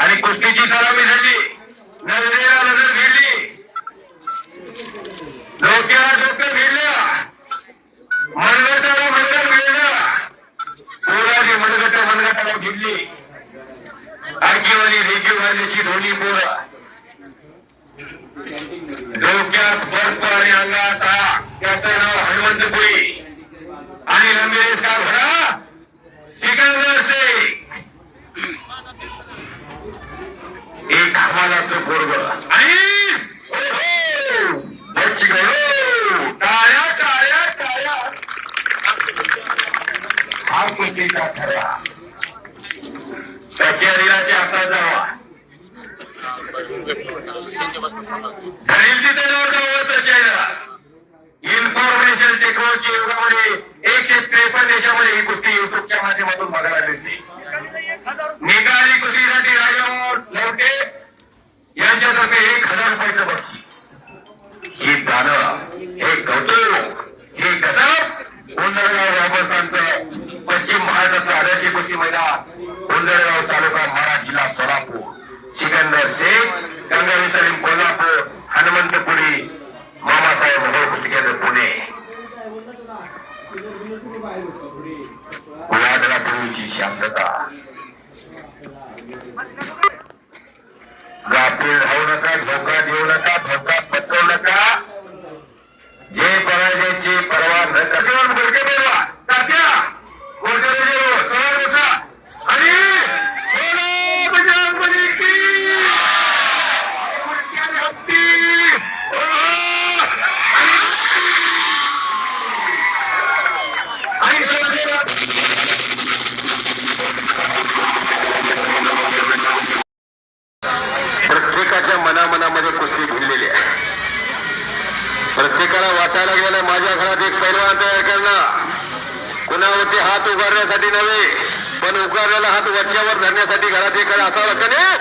आणि कुस्तीची सलामी झाली. नजरेला नजर भिडली डोक्याला डोकं भिडलं मनगटाला मनगट भिडलं पोराने मनगट मनगटाला भिडली आगीवाली रेगीवालीची धोनी पोरं. डोक्यात बर्फ आणि अंगात आग. त्याचं नाव हनुमंतपुरी आणि लंबेश का भरा सिकंदर शेख एक हवालाचं पोरग. आणि टाळ्या टाळ्या टाळ्या. हा कुस्तीचा ठरला त्याच्या जावा. तिथे जवळ इन्फॉर्मेशन टेक्नॉलॉजी युगामध्ये एकशे त्रेपन्न देशामध्ये ही कुस्ती युट्यूबच्या माध्यमातून बघायला मिळते. निकाली कुस्तीसाठी राजा कुस्ती मैदान उंदरगाव तालुका मारा जिल्हा सोलापूर. सिकंदर शेख गंगावी सलीम कोल्हापूर हनुमंतपुरी मामासाहेब मोहोळ कुस्ती केंद्र पुणे. वादळा पूर्वीची शांतता. गाफील राहू नका धोका देऊ नका धोका पटवू नका. जे पराजयाची परवा न करता वाटायला गेलं माझ्या घरात एक पैलवान तयार करणं कुणावरती हात उगारण्यासाठी नव्हे पण उगारलेला हात वरच्यावर धरण्यासाठी घरात एखादा असावा का नाही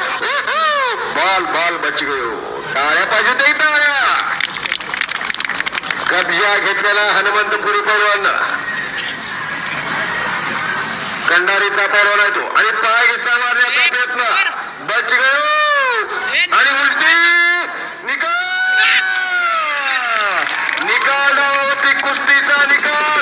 बाल बाल बच गयो. टाळ्या पाहिजे ते टाळ्या कब्जा घेतलेला हनुमंतपुरी पैलवान. कंडारीचा पैलवान आहे तो. आणि पाय घिसा मारण्याचा प्रयत्न. কুস্তি তালিকা